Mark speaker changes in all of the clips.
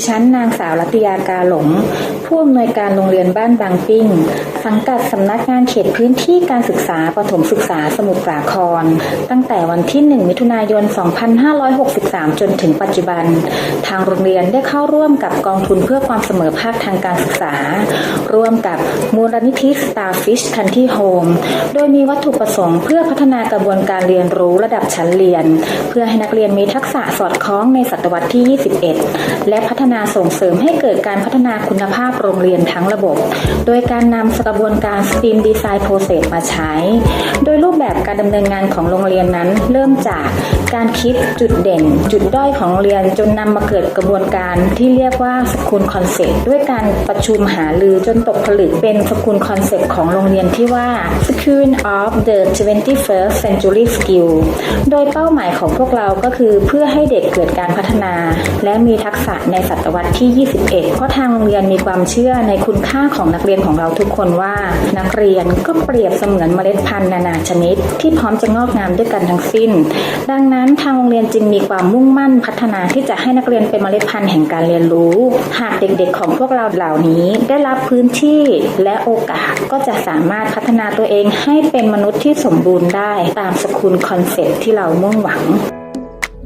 Speaker 1: ดิฉันนางสาวรัตยา กาหลง ผู้อำนวยการโรงเรียนบ้านบางปิ้ง สังกัดสำนักงานเขตพื้นที่การศึกษาประถมศึกษาสมุทรสาคร ตั้งแต่วันที่ 1 มิถุนายน 2563 จนถึงปัจจุบัน ทางโรงเรียนได้เข้าร่วมกับกองทุนเพื่อความเสมอภาคทางการศึกษา ร่วมกับมูลนิธิ Starfish Country Home โดยมีวัตถุประสงค์เพื่อพัฒนากระบวนการเรียนรู้ระดับชั้นเรียน เพื่อให้นักเรียนมีทักษะสอดคล้องในศตวรรษที่ 21 และพัฒนาส่งเสริมให้เกิดการพัฒนาคุณภาพโรงเรียนทั้งระบบ โดยการนำกระบวนการ STEAM Design Process มาใช้ โดยรูปแบบการดำเนินงานของโรงเรียนนั้น เริ่มจาก การคิดจุดเด่น จุดด้อยของโรงเรียนจนนำมาเกิดกระบวนการที่เรียกว่าสกุลคอนเซ็ปต์ด้วยการประชุมหารือจนตกผลึกเป็นสกุลคอนเซ็ปต์ของโรงเรียนที่ว่า School of the 21st Century Skill โดยเป้าหมายของพวกเราก็คือเพื่อให้เด็กเกิดการพัฒนา และมีทักษะในศตวรรษที่ 21 เพราะทางโรงเรียนมีความเชื่อในคุณค่าของนักเรียนของเราทุกคนว่า นักเรียนก็เปรียบเสมือนเมล็ดพันธุ์นานาชนิด ที่พร้อมจะงอกงามด้วยกันทั้งสิ้น ดังนั้นั้นทางโรงเรียนจึงมีความมุ่งมั่นพัฒนาที่จะให้นักเรียนเป็นเมล็ดพันธุ์แห่งการเรียนรู้ หากเด็กๆ ของพวกเราเหล่านี้ได้รับพื้นที่และโอกาสก็จะสามารถพัฒนาตัวเองให้เป็นมนุษย์ที่สมบูรณ์ได้ตามสกุลคอนเซ็ปต์ที่เรามุ่งหวัง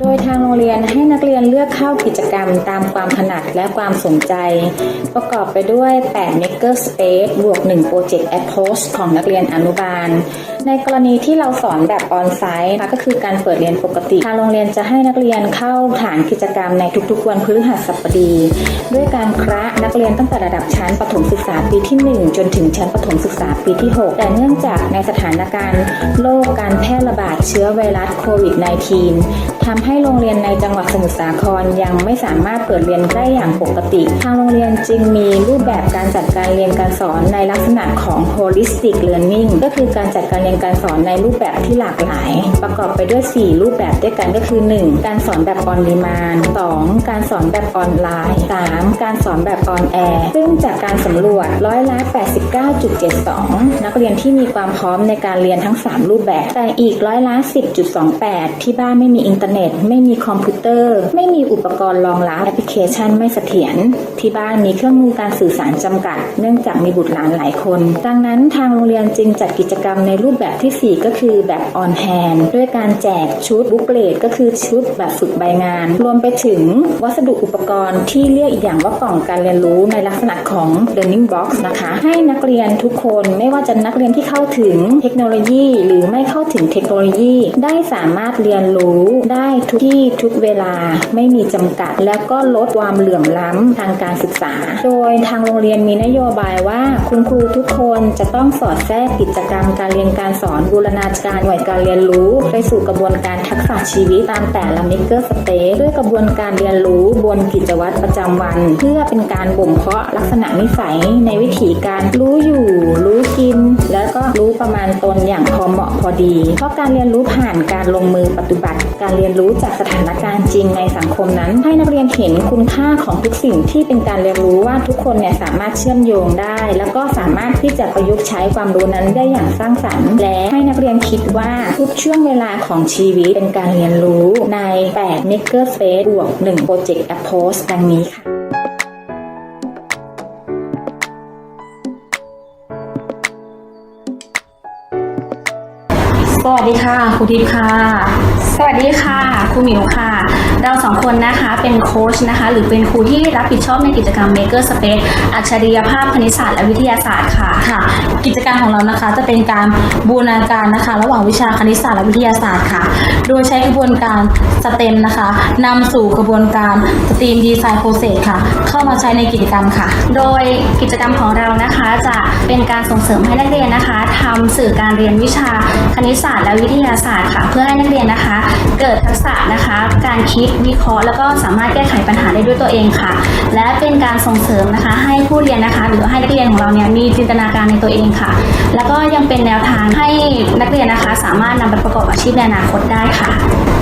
Speaker 1: โดยทางโรงเรียนให้นักเรียนเลือกเข้ากิจกรรมตามความถนัดและความสนใจ ประกอบไปด้วย 8 Maker Space บวก 1 Project Approach ของนักเรียนอนุบาล ในกรณีที่เราสอนแบบออนไซต์ก็คือการเปิดเรียนปกติ ทางโรงเรียนจะให้นักเรียนเข้าฐานกิจกรรมในทุกๆ วันพฤหัสบดี ด้วยการคระนักเรียนตั้งแต่ระดับชั้นประถมศึกษาปีที่ 1 จนถึงชั้นประถมศึกษาปีที่ 6 แต่เนื่องจากในสถานการณ์โรคการแพร่ระบาดเชื้อไวรัสโควิด -19 ทำให้โรงเรียนในจังหวัดสมุทรสาครยังไม่สามารถเปิดเรียนได้อย่างปกติ ทางโรงเรียนจึงมีรูปแบบการจัดการเรียนการสอนในลักษณะของ holistic learning ก็คือการจัดการเรียนการสอนในรูปแบบที่หลากหลาย ประกอบไปด้วย 4 รูปแบบด้วยกันก็คือ 1. การสอนแบบ on demand 2. การสอนแบบออนไลน์ 3. การสอนแบบ on air ซึ่งจากการสำรวจร้อยละ 89.72 นักเรียนที่มีความพร้อมในการเรียนทั้ง 3 รูปแบบ แต่อีกร้อยละ 10.28 ที่บ้านไม่มีอินเทอร์เน็ตไม่มีคอมพิวเตอร์ ไม่มีอุปกรณ์รองรับแอปพลิเคชันไม่เสถียรที่บ้านมีเครื่องมือการสื่อสารจำกัด เนื่องจากมีบุตรหลานหลายคน ดังนั้นทางโรงเรียนจึงจัดกิจกรรมในรูปแบบที่ 4 ก็คือแบบ on hand ด้วยการแจกชุดบุ๊กเลตก็คือชุดแบบฝึกใบงาน รวมไปถึงวัสดุอุปกรณ์ที่เรียกอีกอย่างว่ากล่องการเรียนรู้ในลักษณะของ learning box นะคะ ให้นักเรียนทุกคนไม่ว่าจะนักเรียนที่เข้าถึงเทคโนโลยี หรือไม่เข้าถึงเทคโนโลยี ได้สามารถเรียนรู้ได้ทุกที่ทุกเวลาไม่มีจำกัด แล้วก็ลดความเหลื่อมล้ำทางการศึกษา โดยทางโรงเรียนมีนโยบายว่าคุณครูทุกคนจะต้องสอดแทรกกิจกรรมการเรียนการสอนบูรณาการหน่วยการเรียนรู้ ไปสู่กระบวนการทักษะชีวิตตามแต่ละมิเกอร์สเตจด้วยกระบวนการเรียนรู้บนกิจวัตรประจำวัน เพื่อเป็นการบ่มเพาะลักษณะนิสัยในวิถีการรู้อยู่ รู้กิน แล้วก็รู้ประมาณตนอย่างพอเหมาะพอดี เพราะการเรียนรู้ผ่านการลงมือปฏิบัติ การเรียนรู้จากสถานการณ์จริงในสังคมนั้น ให้นักเรียนเห็นคุณค่าของทุกสิ่งที่เป็นการเรียนรู้ว่าทุกคนเนี่ยสามารถเชื่อมโยงได้ แล้วก็สามารถที่จะประยุกต์ใช้ความรู้นั้นได้อย่างสร้างสรรค์ และให้นักเรียนคิดว่าทุกช่วงเวลาของชีวิตเป็นการเรียนรู้ใน8 Maker Space บวก1 Project Approach ดังนี้ค่ะ
Speaker 2: สวัสดีค่ะครูทิพย์ค่ะส วัสดีค่ะครูหมิวค่ะ เราสองคนนะคะเป็นโค้ชนะคะ หรือเป็นครูที่รับผิดชอบในกิจกรรม Maker Space อัจฉริยภาพคณิตศาสตร์และวิทยาศาสตร์ค่ะ
Speaker 3: ค่ะ กิจกรรมของเรานะคะจะเป็นการบูรณาการนะคะ ระหว่างวิชาคณิตศาสตร์และวิทยาศาสตร์ค่ะ โดยใช้กระบวนการสเต็มนะคะนำสู่กระบวนการสตรีมดีไซน์โปรเซสค่ะ เข้ามาใช้ในกิจกรรมค่ะ
Speaker 2: โดยกิจกรรมของเรานะคะจะเป็นการส่งเสริมให้นักเรียนนะคะทำสื่อการเรียนวิชาคณิตศาสตร์และวิทยาศาสตร์ค่ะ เพื่อให้นักเรียนนะคะเกิดทักษะนะคะ การคิดวิเคราะห์แล้วก็สามารถแก้ไขปัญหาได้ด้วยตัวเองค่ะ และเป็นการส่งเสริมนะคะ ให้ผู้เรียนนะคะ หรือให้นักเรียนของเราเนี่ยมีจินตนาการในตัวเองค่ะ แล้วก็ยังเป็นแนวทางให้นักเรียนนะคะ สามารถนำไปประกอบอาชีพในอนาคตได้ค่ะ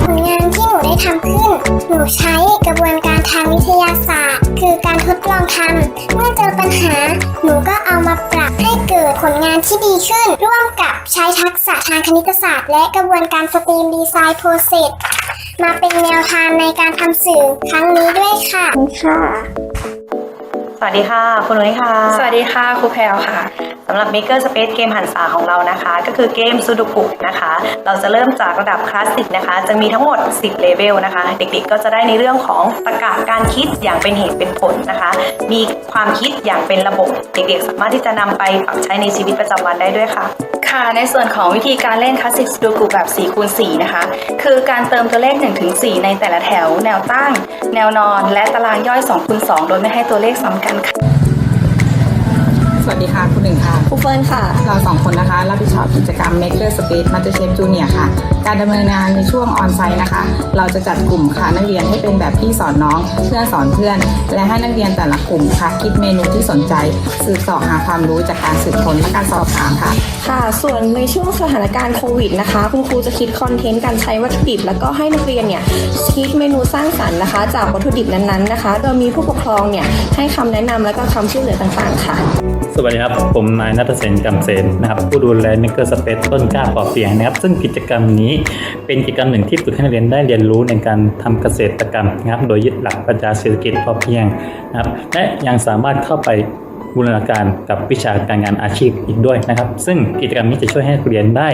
Speaker 4: ผลงานที่หนูได้ทำขึ้น หนูใช้กระบวนการทางวิทยาศาสตร์ คือการทดลองทำเมื่อเจอปัญหา หนูก็เอามาปรับให้เกิดผลงานที่ดีขึ้น ร่วมกับใช้ทักษะทางคณิตศาสตร์ และกระบวนการสตรีมดีไซน์โปรเซส
Speaker 5: มาเป็นแนวทางในการทำสื่อครั้งนี้ด้วยค่ะค่ะ
Speaker 6: สวัสดีค่ะ คุณนุ้ยค่ะ
Speaker 7: สวัสดีค่ะ ครูแพรวค่ะำ
Speaker 6: หรับ Maker Space เกมหันษาของเรานะคะ ก็คือเกมซูดูกุนะคะ เราจะเริ่มจากระดับคลาสสิกนะคะ จะมีทั้งหมด 10 เลเวลนะคะ เด็กๆ ก็จะได้ในเรื่องของตรรกะการคิดอย่างเป็นเหตุเป็นผลนะคะ มีความคิดอย่างเป็นระบบ เด็กๆ สามารถที่จะนำไปปรับใช้ในชีวิตประจำวันได้ด้วยค่ะ
Speaker 7: ค่ะในส่วนของวิธีการเล่นคลาสสิกสตูกูแบบ4คูณ4นะคะ คือการเติมตัวเลข1ถึง4ในแต่ละแถว แนวตั้ง แนวนอน และตารางย่อย2คูณ2โดยไม่ให้ตัวเลขซ้ำกันค่ะ
Speaker 8: สวัสดีค่ะ คุณหนึ่งค่ะ
Speaker 7: ครูเฟิร์นค่ะ
Speaker 8: เราสองคนนะคะ รับผิดชอบกิจกรรม Maker Space Master Chef Junior ค่ะ การดำเนินงานในช่วงออนไซต์นะคะ เราจะจัดกลุ่มค่ะนักเรียนให้เป็นแบบพี่สอนน้อง เพื่อนสอนเพื่อน และให้นักเรียนแต่ละกลุ่มค่ะ คิดเมนูที่สนใจ สืบเสอบหาความรู้จากการสืบค้นและการสอบถามค่ะ
Speaker 9: ค่ะ ส่วนในช่วงสถานการณ์โควิดนะคะ คุณครูจะคิดคอนเทนต์การใช้วัตถุดิบ แล้วก็ให้นักเรียนเนี่ยคิดเมนูสร้างสรรค์นะคะ จากวัตถุดิบนั้นๆนะคะ โดยมีผู้ปกครองเนี่ยให้คำแนะนำและก็คำช่วยเหลือต่างๆค่ะ
Speaker 10: สวัสดีครับ ผมนายนัทเสนกำเสนนะครับผู้ดูแล Maker Space ต้นกล้าปอเปียงนะครับ ซึ่งกิจกรรมนี้เป็นกิจกรรมหนึ่งที่ฝึกให้นักเรียนได้เรียนรู้ในการทำเกษตรกรรมนะครับ โดยยึดหลักปรัชญาเศรษฐกิจพอเพียงนะครับและยังสามารถเข้าไปบูรณาการกับวิชาการงานอาชีพอีกด้วยนะครับ ซึ่งกิจกรรมนี้จะช่วยให้เรียนได้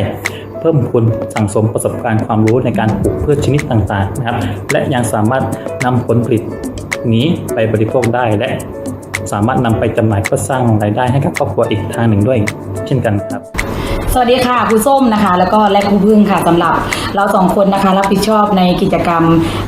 Speaker 10: เพิ่มพูนสั่งสมประสบการณ์ความรู้ในการปลูกพืชชนิดต่างๆนะครับ และยังสามารถนำผลผลิตนี้ไปบริโภคได้และ สามารถนำไปจำหน่ายเพื่อสร้างรายได้ให้กับครอบครัวอีกทางหนึ่งด้วย เช่นกันครับ
Speaker 11: สวัสดีค่ะครูส้มนะคะ แล้วก็และครูพึ่งค่ะสำหรับเราสองคนนะคะรับผิดชอบในกิจกรรม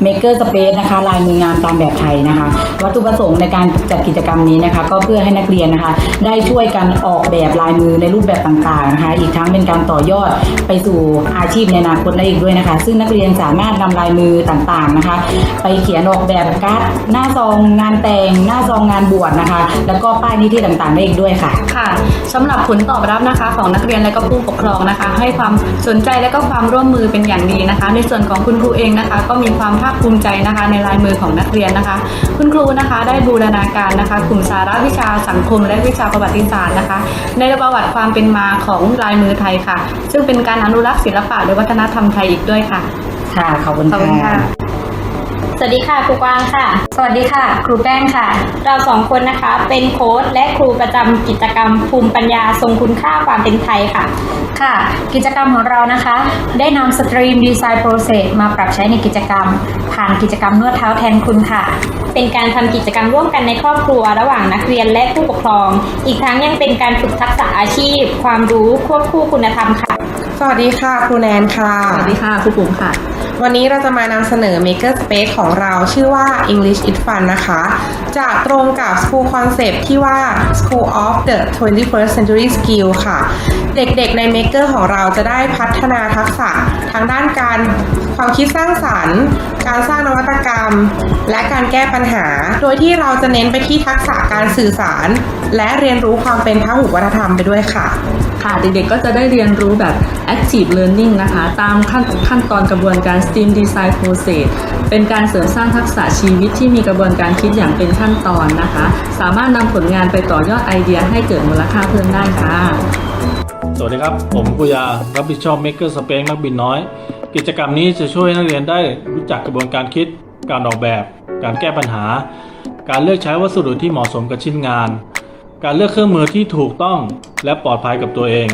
Speaker 11: Maker Space นะคะ ลายมืองานตามแบบไทยนะคะ วัตถุประสงค์ในการจัดกิจกรรมนี้นะคะ ก็เพื่อให้นักเรียนนะคะ ได้ช่วยกันออกแบบลายมือในรูปแบบต่างๆนะคะ อีกทั้งเป็นการต่อยอดไปสู่อาชีพในอนาคตได้อีกด้วยนะคะ ซึ่งนักเรียนสามารถนำลายมือต่างๆนะคะ ไปเขียนออกแบบการ์ดหน้าซองงานแต่งหน้าซองงานบวชนะคะ แล้วก็ป้ายนิธิต่างๆได้อีกด้วยค่ะ
Speaker 7: ค่ะสำหรับผลตอบรับนะคะ ของนักเรียนและก็ผู้ปกครองนะคะ ให้ความสนใจและก็ความร่วมมือเป็นอย่างดีนะคะ ในส่วนของคุณครูเองนะคะ ก็มีความภาคภูมิใจนะคะ ในลายมือของนักเรียนนะคะ คุณครูนะคะ ได้บูรณาการนะคะ กลุ่มสาระวิชาสังคม และวิชาประวัติศาสตร์นะคะ ในประวัติความเป็นมาของลายมือไทยค่ะ ซึ่งเป็นการอนุรักษ์ศิลปะและวัฒนธรรมไทยอีกด้วยค่ะ
Speaker 11: ค่ะ ขอบคุณ
Speaker 7: ขอบคุณ
Speaker 11: ค่ะ
Speaker 7: ค่ะ
Speaker 12: สวัสดีค่ะครูกวางค่ะ สวัสดีค่ะ ครูแป้งค่ะ เราสองคนนะคะเป็นโค้ชและครูประจำกิจกรรมภูมิปัญญาทรงคุณค่าความเป็นไทยค่ะ
Speaker 3: ค่ะ กิจกรรมของเรานะคะ ได้นำสตรีมดีไซน์โปรเซสมาปรับใช้ในกิจกรรม ผ่านกิจกรรมนวดเท้าแทนคุณค่ะ
Speaker 12: เป็นการทำกิจกรรมร่วมกันในครอบครัวระหว่างนักเรียนและผู้ปกครอง อีกทั้งยังเป็นการฝึกทักษะอาชีพ ความรู้ควบคู่คุณธรรมค่ะ
Speaker 13: สวัสดีค่ะ ครูแนนค่ะ
Speaker 7: สวัสดีค่ะครูปุ๋มค่ะ
Speaker 13: วันนี้เราจะมานำเสนอ Maker Space ของเราชื่อว่า English It Fun นะคะจะตรงกับ School Concept ที่ว่า School of the 21st Century Skill ค่ะ เด็กๆใน Maker ของเราจะได้พัฒนาทักษะทางด้านการความคิดสร้างสรรค์ การสร้างนวัตกรรม และการแก้ปัญหา โดยที่เราจะเน้นไปที่ทักษะการสื่อสาร และเรียนรู้ความเป็นพหุวัฒนธรรมไปด้วยค่ะ
Speaker 14: ค่ะเด็กๆก็จะได้เรียนรู้แบบ active learning นะคะ ตามขั้นขั้นตอนกระบวนการ STEAM Design Process เป็นการเสริมสร้างทักษะชีวิตที่มีกระบวนการคิดอย่างเป็นขั้นตอนนะคะ สามารถนำผลงานไปต่อยอดไอเดียให้เกิดมูลค่าเพิ่มได้ค่ะ
Speaker 15: สวัสดีครับ ผมกุยา รับผิดชอบ Maker Space นักบินน้อย กิจกรรมนี้จะช่วยนักเรียนได้รู้จักกระบวนการคิด การออกแบบ การแก้ปัญหา การเลือกใช้วัสดุที่เหมาะสมกับชิ้นงาน การเลือกเครื่องมือที่ถูกต้องและปลอดภัยกับตัวเอง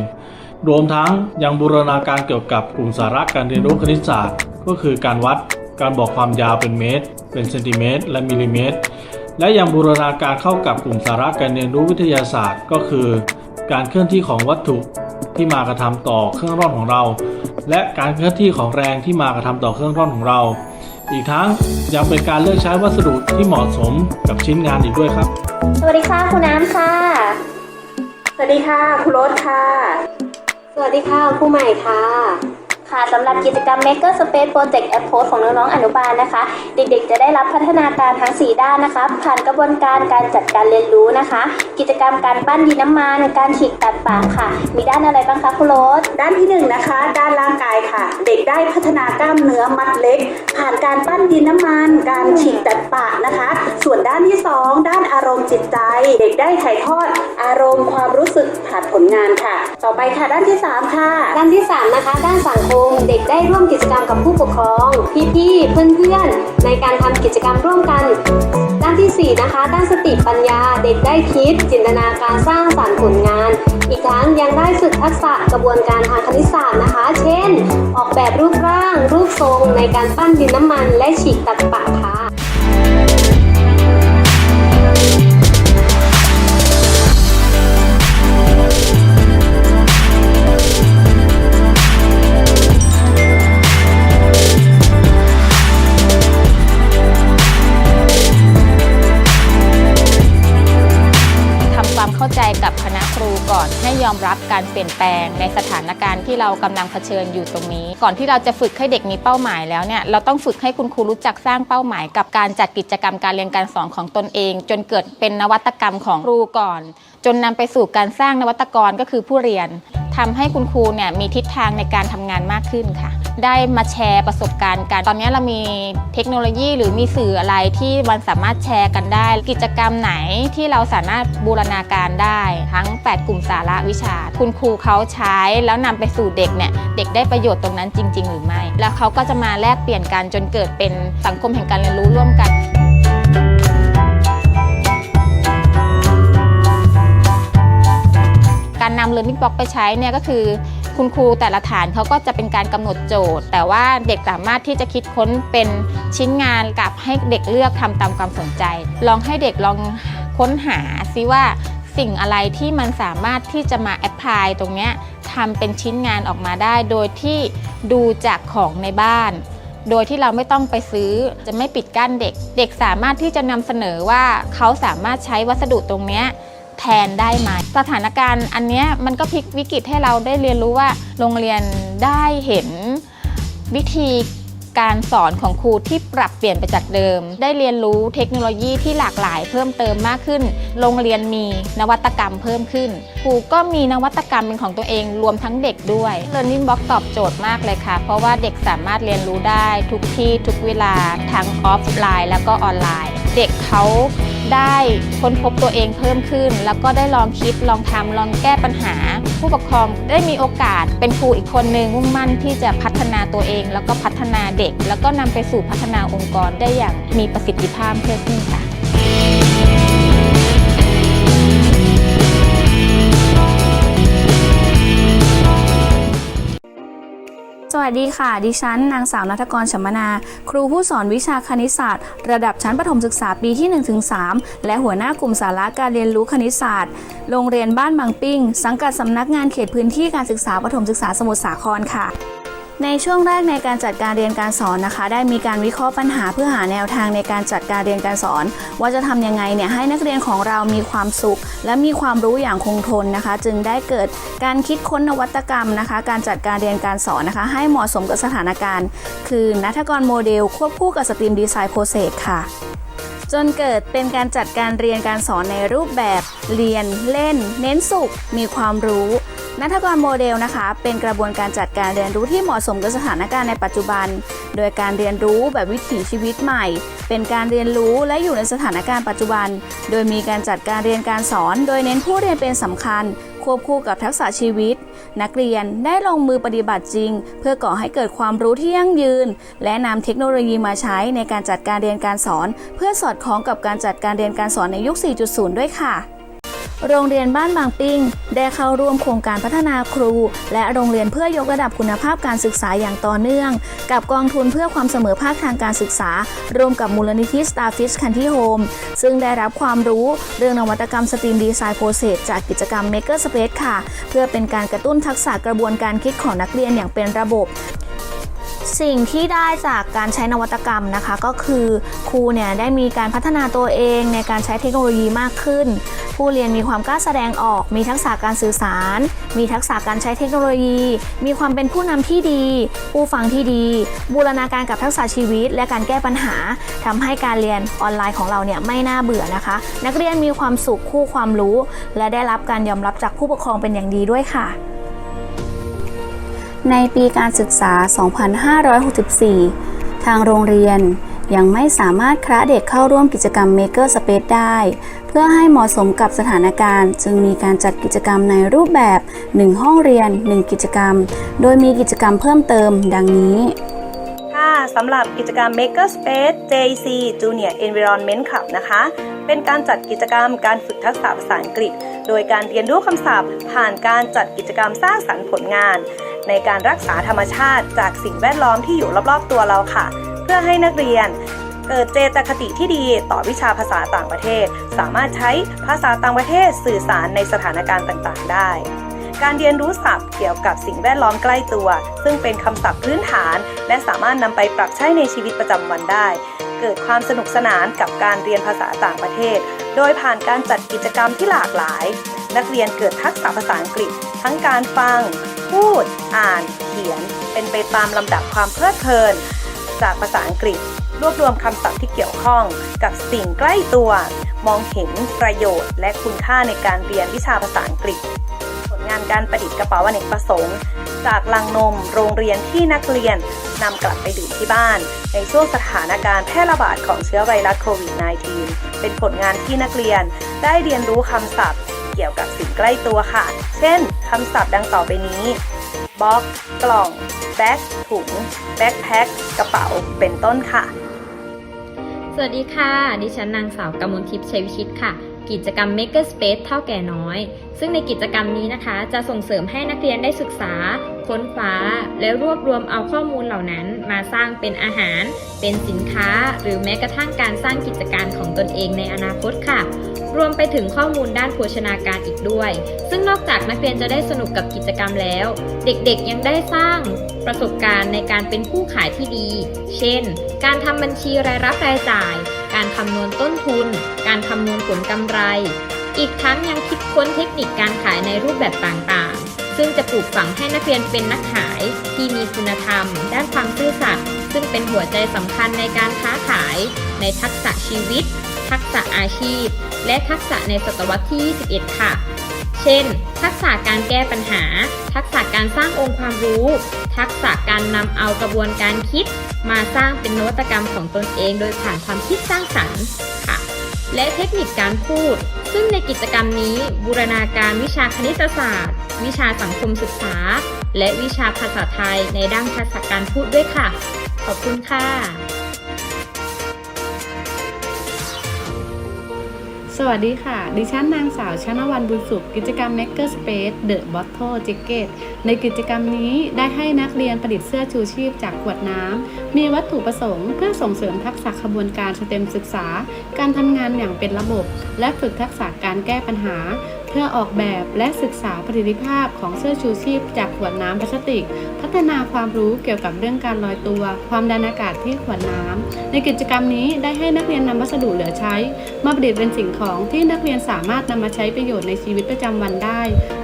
Speaker 15: รวมทั้งยังบูรณาการเกี่ยวกับกลุ่มสาระการเรียนรู้คณิตศาสตร์ ก็คือการวัด การบอกความยาวเป็นเมตร เป็นเซนติเมตร และมิลลิเมตร และยังบูรณาการเข้ากับกลุ่มสาระการเรียนรู้วิทยาศาสตร์ ก็คือ การเคลื่อนที่ของวัตถุที่มากระทำต่อเครื่องร่อนของเรา และการเคลื่อนที่ของแรงที่มากระทำต่อเครื่องร่อนของเรา อีกทั้งยังเป็นการเลือกใช้วัสดุที่เหมาะสมกับชิ้นงานอีกด้วยครับ
Speaker 5: วัสดีค่ะครูน้ำค่ะ
Speaker 9: สวัสดีค่ะครูรสค่ะ สวัสดีค่ะครูใหม่ค่ะ
Speaker 5: ค่ะสำหรับกิจกรรม Maker Space Project Approach ของน้องๆอนุบาลนะคะ เด็กๆ จะได้รับพัฒนาการทั้ง 4 ด้านนะคะ ผ่านกระบวนการการจัดการเรียนรู้นะคะ กิจกรรมการปั้นดินน้ำมัน การฉีกตัดปากค่ะ มีด้านอะไรบ้างคะครูโรส
Speaker 9: ด้านที่หนึ่งนะคะ ด้านร่างกายค่ะ เด็กได้พัฒนากล้ามเนื้อมัดเล็ก ผ่านการปั้นดินน้ำมัน การฉีกตัดปากนะคะ ส่วนด้านที่สองด้านอารมณ์จิตใจ เด็กได้ถ่ายทอดอารมณ์ ผลงานค่ะ ต่อไปค่ะด้านที่สามค่ะ
Speaker 5: ด้านที่ 3 นะคะ ด้านสังคม
Speaker 16: เด็กได้ร่วมกิจกรรมกับผู้ปกครอง พี่ๆเพื่อนๆ ในการทำกิจกรรมร่วมกัน ด้านที่ 4 นะคะ ด้านสติปัญญาเด็กได้คิด จินตนาการสร้างสรรค์ผลงาน อีกทั้งยังได้ฝึกทักษะกระบวนการทางคณิตศาสตร์นะคะ เช่น ออกแบบรูปร่าง รูปทรง ในการปั้นดินน้ำมัน และฉีกตัดปะค่ะ
Speaker 17: เข้าใจกับคณะครูก่อนให้ยอมรับการเปลี่ยนแปลงในสถานการณ์ที่เรากำลังเผชิญอยู่ตรงนี้ ก่อนที่เราจะฝึกให้เด็กมีเป้าหมายแล้วเนี่ยเราต้องฝึกให้คุณครูรู้จักสร้างเป้าหมาย กับการจัดกิจกรรมการเรียนการสอนของตนเอง จนเกิดเป็นนวัตกรรมของครูก่อน จนนำไปสู่การสร้างนวัตกรก็คือผู้เรียนทำให้คุณครูเนี่ยมีทิศทางในการทำงานมากขึ้นค่ะ ได้มาแชร์ประสบการณ์กัน ตอนนี้เรามีเทคโนโลยีหรือมีสื่ออะไรที่มันสามารถแชร์กันได้ กิจกรรมไหนที่เราสามารถบูรณาการได้ ทั้ง 8 กลุ่มสาระวิชา คุณครูเขาใช้แล้วนำไปสู่เด็กเนี่ย เด็กได้ประโยชน์ตรงนั้นจริง ๆ หรือไม่ แล้วเขาก็จะมาแลกเปลี่ยนกันจนเกิดเป็นสังคมแห่งการเรียนรู้ร่วมกัน การนำ Learning Box ไปใช้เนี่ยก็คือ คุณครูแต่ละฐานเขาก็จะเป็นการกำหนดโจทย์ แต่ว่าเด็กสามารถที่จะคิดค้นเป็นชิ้นงานกับให้เด็กเลือกทำตามความสนใจ ลองให้เด็กลองค้นหาซิว่าสิ่งอะไรที่มันสามารถที่จะมาแอพพลายตรงเนี้ยทำเป็นชิ้นงานออกมาได้ โดยที่ดูจากของในบ้าน โดยที่เราไม่ต้องไปซื้อจะไม่ปิดกั้นเด็ก เด็กสามารถที่จะนำเสนอว่าเขาสามารถใช้วัสดุตรงเนี้ย แทนได้ไหมสถานการณ์อันนี้มันก็พลิกวิกฤตให้เราได้เรียนรู้ว่าโรงเรียนได้เห็นวิธีการสอนของครูที่ปรับเปลี่ยนไปจากเดิม ได้เรียนรู้เทคโนโลยีที่หลากหลายเพิ่มเติมมากขึ้น โรงเรียนมีนวัตกรรมเพิ่มขึ้น ครูก็มีนวัตกรรมเป็นของตัวเองรวมทั้งเด็กด้วย Learning Box ตอบโจทย์มากเลยค่ะ เพราะว่าเด็กสามารถเรียนรู้ได้ทุกที่ทุกเวลาทั้งออฟไลน์ แล้วก็ออนไลน์ เด็กเขา ได้ค้นพบตัวเองเพิ่มขึ้น แล้วก็ได้ลองคิดลองทำลองแก้ปัญหา ผู้ปกครองได้มีโอกาสเป็นครูอีกคนหนึ่งมุ่งมั่นที่จะพัฒนาตัวเอง แล้วก็พัฒนาเด็ก แล้วก็นำไปสู่พัฒนาองค์กรได้อย่างมีประสิทธิภาพเพิ่มขึ้นค่ะ
Speaker 2: วัสดีค่ะ ดิฉัน นางสาวนัทกรชมนา ครูผู้สอนวิชาคณิตศาสตร์ ระดับชั้นประถมศึกษาปีที่ 1-3 และหัวหน้ากลุ่มสาระการเรียนรู้คณิตศาสตร์ โรงเรียนบ้านบางปิ้ง สังกัดสำนักงานเขตพื้นที่การศึกษาประถมศึกษาสมุทรสาครค่ะ ในช่วงแรกในการจัดการเรียนการสอนนะคะ ได้มีการวิเคราะห์ปัญหาเพื่อหาแนวทางในการจัดการเรียนการสอน ว่าจะทำยังไงเนี่ยให้นักเรียนของเรามีความสุข และมีความรู้อย่างคงทนนะคะ จึงได้เกิดการคิดค้นนวัตกรรมนะคะ การจัดการเรียนการสอนนะคะ ให้เหมาะสมกับสถานการณ์ คือนัทกรโมเดล ควบคู่กับสตรีมดีไซน์โปรเซสค่ะจนเกิดเป็นการจัดการเรียนการสอนในรูปแบบ เรียนเล่น เน้นสุข มีความรู้ นัทกรโมเดลนะคะ เป็นกระบวนการจัดการเรียนรู้ที่เหมาะสมกับสถานการณ์ในปัจจุบัน โดยการเรียนรู้แบบวิถีชีวิตใหม่ เป็นการเรียนรู้และอยู่ในสถานการณ์ปัจจุบัน โดยมีการจัดการเรียนการสอน โดยเน้นผู้เรียนเป็นสำคัญ ควบคู่กับทักษะชีวิต นักเรียนได้ลงมือปฏิบัติจริง เพื่อก่อให้เกิดความรู้ที่ยั่งยืน และนำเทคโนโลยีมาใช้ในการจัดการเรียนการสอน เพื่อสอดคล้องกับการจัดการเรียนการสอนในยุค 4.0 ด้วยค่ะ โรงเรียนบ้านบางปิ้ง ได้เข้าร่วมโครงการพัฒนาครู และโรงเรียนเพื่อยกระดับคุณภาพการศึกษาอย่างต่อเนื่อง กับกองทุนเพื่อความเสมอภาคทางการศึกษา ร่วมกับมูลนิธิ Starfish Country Home ซึ่งได้รับความรู้เรื่องนวัตกรรมสตรีมดีไซน์โปรเซสจากกิจกรรม Maker Space ค่ะ เพื่อเป็นการกระตุ้นทักษะกระบวนการคิดของนักเรียนอย่างเป็นระบบ สิ่งที่ได้จากการใช้นวัตกรรมนะคะ ก็คือครูเนี่ยได้มีการพัฒนาตัวเองในการใช้เทคโนโลยีมากขึ้น ผู้เรียนมีความกล้าแสดงออก มีทักษะการสื่อสาร มีทักษะการใช้เทคโนโลยี มีความเป็นผู้นำที่ดี ผู้ฟังที่ดี บูรณาการกับทักษะชีวิต และการแก้ปัญหาทำให้การเรียนออนไลน์ของเราเนี่ยไม่น่าเบื่อนะคะ นักเรียนมีความสุขคู่ความรู้ และได้รับการยอมรับจากผู้ปกครองเป็นอย่างดีด้วยค่ะ ในปีการศึกษา 2564 ทางโรงเรียนยังไม่สามารถคระเด็กเข้าร่วมกิจกรรม Maker Space ได้ เพื่อให้เหมาะสมกับสถานการณ์ จึงมีการจัดกิจกรรมในรูปแบบ 1 ห้องเรียน 1 กิจกรรม โดยมีกิจกรรมเพิ่มเติมดังนี้
Speaker 6: ค่ะสำหรับกิจกรรม Maker Space JC Junior Environment Club นะคะ เป็นการจัดกิจกรรมการฝึกทักษะภาษาอังกฤษ โดยการเรียนรู้คำศัพท์ ผ่านการจัดกิจกรรมสร้างสรรค์ผลงาน ในการรักษาธรรมชาติจากสิ่งแวดล้อมที่อยู่รอบๆตัวเราค่ะ เพื่อให้นักเรียนเกิดเจตคติที่ดีต่อวิชาภาษาต่างประเทศ สามารถใช้ภาษาต่างประเทศสื่อสารในสถานการณ์ต่างๆ ได้ การเรียนรู้ศัพท์เกี่ยวกับสิ่งแวดล้อมใกล้ตัว ซึ่งเป็นคำศัพท์พื้นฐาน และสามารถนำไปปรับใช้ในชีวิตประจำวันได้ เกิดความสนุกสนานกับการเรียนภาษาต่างประเทศ โดยผ่านการจัดกิจกรรมที่หลากหลาย นักเรียนเกิดทักษะภาษาอังกฤษ ทั้งการฟัง พูด อ่าน เขียน เป็นไปตามลำดับความเพลิดเพลิน จากภาษาอังกฤษ รวบรวมคำศัพท์ที่เกี่ยวข้องกับสิ่งใกล้ตัว มองเห็นประโยชน์ และคุณค่าในการเรียนวิชาภาษาอังกฤษ ผลงานการประดิษฐ์กระเป๋าอเนกประสงค์จากลังนมโรงเรียนที่นักเรียนนำกลับไปดื่มที่บ้าน ในช่วงสถานการณ์แพร่ระบาดของเชื้อไวรัสโควิด -19 เป็นผลงานที่นักเรียนได้เรียนรู้คำศัพท์ เกี่ยวกับสิ่งใกล้ตัวค่ะ เช่นคำศัพท์ดังต่อไปนี้บ็อกกล่อง แบ็คถุง แบ็คแพ็คกระเป๋า เป็นต้นค่ะ
Speaker 12: สวัสดีค่ะ ดิฉันนางสาวกมลทิพย์ชัยวิชิตค่ะ กิจกรรม Maker Space เท่าแก่น้อย ซึ่งในกิจกรรมนี้นะคะ จะส่งเสริมให้นักเรียนได้ศึกษา ค้นคว้า และรวบรวมเอาข้อมูลเหล่านั้น มาสร้างเป็นอาหาร เป็นสินค้า หรือแม้กระทั่งการสร้างกิจการของตนเองในอนาคตค่ะ รวมไปถึงข้อมูลด้านโภชนาการอีกด้วย ซึ่งนอกจากนักเรียนจะได้สนุกกับกิจกรรมแล้ว เด็กๆยังได้สร้างประสบการณ์ในการเป็นผู้ขายที่ดี เช่น การทำบัญชีรายรับรายจ่าย การคำนวณต้นทุน การคำนวณผลกำไร อีกทั้งยังคิดค้นเทคนิคการขายในรูปแบบต่างๆ ซึ่งจะปลูกฝังให้นักเรียนเป็นนักขายที่มีคุณธรรม ด้านความซื่อสัตย์ซึ่งเป็นหัวใจสำคัญในการค้าขาย ในทักษะชีวิต ทักษะอาชีพ และทักษะในศตวรรษที่ 21 ค่ะ เช่น ทักษะการแก้ปัญหา ทักษะการสร้างองค์ความรู้ ทักษะการนำเอากระบวนการคิด มาสร้างเป็นนวัตกรรมของตนเอง โดยผ่านความคิดสร้างสรรค์ค่ะ และเทคนิคการพูด ซึ่งในกิจกรรมนี้ บูรณาการวิชาคณิตศาสตร์ วิชาสังคมศึกษา และวิชาภาษาไทยในด้านภาษาการพูดด้วยค่ะ ขอบคุณค่ะ
Speaker 18: สวัสดีค่ะ ดิฉันนางสาวชนวันบุญสุข กิจกรรม Maker Space The Bottle Jacket ในกิจกรรมนี้ได้ให้นักเรียนประดิษฐ์เสื้อชูชีพจากขวดน้ำ มีวัตถุประสงค์เพื่อส่งเสริมทักษะขบวนการสเต็มศึกษา การทำงานอย่างเป็นระบบ และฝึกทักษะการแก้ปัญหา พื่อออกแบบและศึกษาประสิทธิภาพของเสื้อชูชีพจากขวดน้ำพลาสติก พัฒนาความรู้เกี่ยวกับเรื่องการลอยตัว ความดันอากาศที่ขวดน้ำ ในกิจกรรมนี้ได้ให้นักเรียนนำวัสดุเหลือใช้ มาประดิษฐ์เป็นสิ่งของที่นักเรียนสามารถนำมาใช้ประโยชน์ในชีวิตประจำวันได้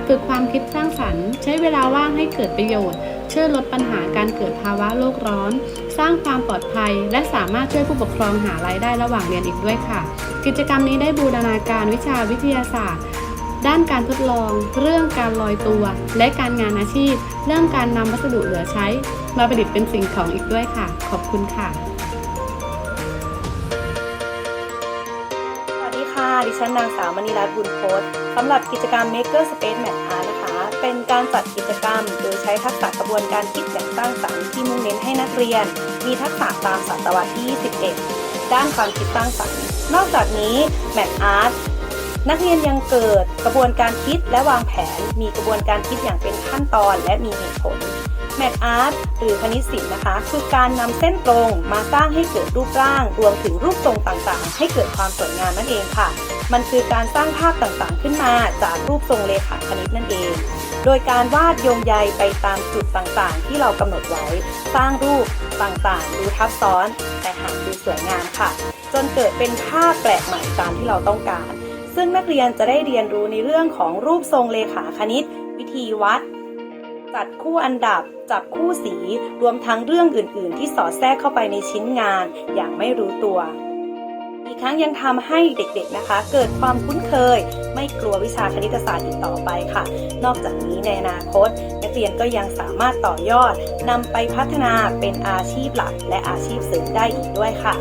Speaker 18: ฝึกความคิดสร้างสรรค์ ใช้เวลาว่างให้เกิดประโยชน์ช่วยลดปัญหาการเกิดภาวะโลกร้อน สร้างความปลอดภัย และสามารถช่วยผู้ปกครองหารายได้ระหว่างเรียนอีกด้วยค่ะ กิจกรรมนี้ได้บูรณาการวิชาวิทยาศาสตร์ ด้านการทดลอง เรื่องการลอยตัว และการงานอาชีพ เรื่องการนำวัสดุเหลือใช้ มาประดิษฐ์เป็นสิ่งของอีกด้วยค่ะ ขอบคุณค่ะ
Speaker 6: สวัสดีค่ะ ดิฉันนางสาวมณีรัตน์บุญโพสสำหรับกิจกรรม Maker Space Map Art นะคะ เป็นการจัดกิจกรรม โดยใช้ทักษะกระบวนการคิดอย่างสร้างสรรค์ที่มุ่งเน้นให้นักเรียน มีทักษะตามศตวรรษที่ 21 ด้านความคิดสร้างสรรค์ นอกจากนี้ Map Art นักเรียนยังเกิดกระบวนการคิดและวางแผน มีกระบวนการคิดอย่างเป็นขั้นตอนและมีเหตุผลแมทอาร์ตหรือคณิตศิลป์นะคะ คือการนำเส้นตรงมาสร้างให้เกิดรูปร่าง รวมถึงรูปทรงต่างๆ ให้เกิดความสวยงามนั่นเองค่ะ มันคือการสร้างภาพต่างๆขึ้นมาจากรูปทรงเลขาคณิตนั่นเอง โดยการวาดโยงใยไปตามจุดต่างๆ ที่เรากำหนดไว้ สร้างรูปต่างๆ ดูทับซ้อน แต่หากดูสวยงามค่ะ จนเกิดเป็นภาพแปลกใหม่ตามที่เราต้องการ ซึ่งนักเรียนจะได้เรียนรู้ในเรื่องของรูปทรงเลขาคณิต วิธีวัด จัดคู่อันดับ จับคู่สี รวมทั้งเรื่องอื่น ๆ ที่สอดแทรกเข้าไปในชิ้นงานอย่างไม่รู้ตัว อีกครั้งยังทำให้เด็กๆนะคะ เกิดความคุ้นเคย ไม่กลัววิชาคณิตศาสตร์อีกต่อไปค่ะ นอกจากนี้ในอนาคต นักเรียนก็ยังสามารถต่อยอดนำไปพัฒนาเป็นอาชีพหลัก และอาชีพเสริมได้อีกด้วยค่ะ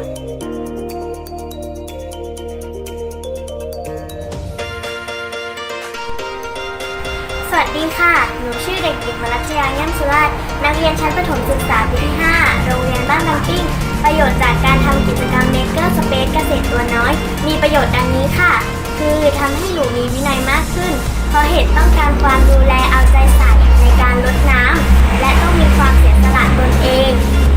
Speaker 19: วัสดีค่ะ หนูชื่อเด็กหญิงวรัชยาย่ำสุราชนักเรียนชั้นประถมศึกษาปีที่ 5 โรงเรียนบ้านบางปิ้ง ประโยชน์จากการทำกิจกรรม Maker Space เกษตรตัวน้อย มีประโยชน์ดังนี้ค่ะ คือทำให้หนูมีวินัยมากขึ้น เพราะเห็ดต้องการความดูแลเอาใจใส่ในการลดน้ำ และต้องมีความเสียสละตนเอง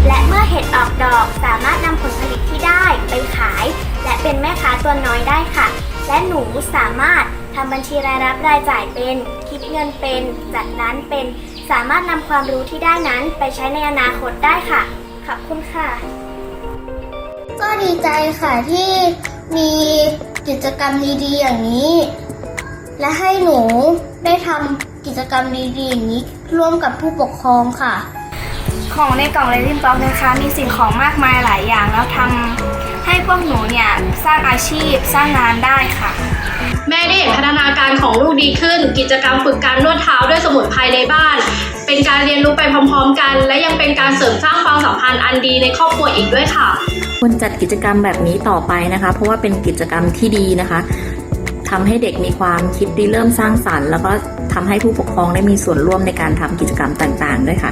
Speaker 19: และเมื่อเห็ดออกดอกสามารถนำผลผลิตที่ได้ไปขาย และเป็นแม่ค้าตัวน้อยได้ค่ะ และหนูสามารถ ทำบัญชีรายรับรายจ่ายเป็น คิดเงินเป็น จัดร้านเป็น สามารถนำความรู้ที่ได้นั้นไปใช้ในอนาคตได้ค่ะ ขอบคุณค่ะ
Speaker 20: ก็ดีใจค่ะที่มีกิจกรรมดีๆอย่างนี้ และให้หนูได้ทำกิจกรรมดีๆอย่างนี้ ร่วมกับผู้ปกครองค่ะ
Speaker 19: ของในกล่องเลลินบ็อกนะคะ มีสิ่งของมากมายหลายอย่างแล้วทำให้พวกหนูเนี่ยสร้างอาชีพสร้างงานได้ค่ะ
Speaker 21: แม่ได้เห็นพัฒนาการของลูกดีขึ้น กิจกรรมฝึกการนวดเท้าด้วยสมุนไพรในบ้าน เป็นการเรียนรู้ไปพร้อม ๆ กัน และยังเป็นการเสริมสร้างความสัมพันธ์อันดีในครอบครัวอีกด้วยค่ะ
Speaker 22: ควรจัดกิจกรรมแบบนี้ต่อไปนะคะ เพราะว่าเป็นกิจกรรมที่ดีนะคะทำให้เด็กมีความคิดริเริ่มสร้างสรรค์ แล้วก็ทำให้ผู้ปกครองได้มีส่วนร่วมในการทำกิจกรรมต่างๆ ด้วยค่ะ